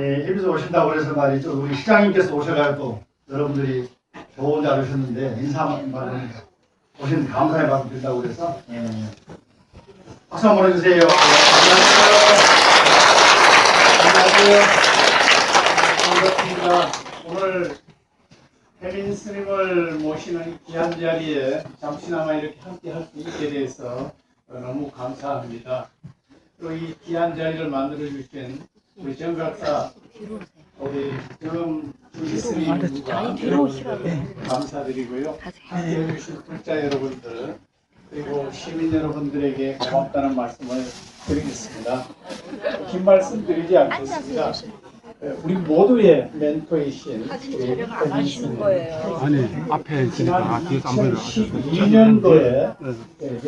예, 해비서 오신다고 그래서 말이죠. 우리 시장님께서 오셔가지고 여러분들이 좋은 날 오셨는데 인사만 오신 감사의 말씀 드린다고 그래서 예, 박수 한번 해주세요. 안녕하세요. 반갑습니다. 오늘 혜민 스님을 모시는 귀한 자리에 잠시나마 이렇게 함께 할 수 있게 돼서 너무 감사합니다. 또 이 귀한 자리를 만들어 주신 우리 정각사 우리 정 스님과 감사드리고요. 함께 해 주신 불자 여러분들 그리고 시민 여러분들에게 고맙다는 말씀을 드리겠습니다. 긴 말씀 드리지 않겠습니다. 예, 우리 모두의 멘토이신 아니 앞에 있으니까 뒤에서 안 2012년도에 네,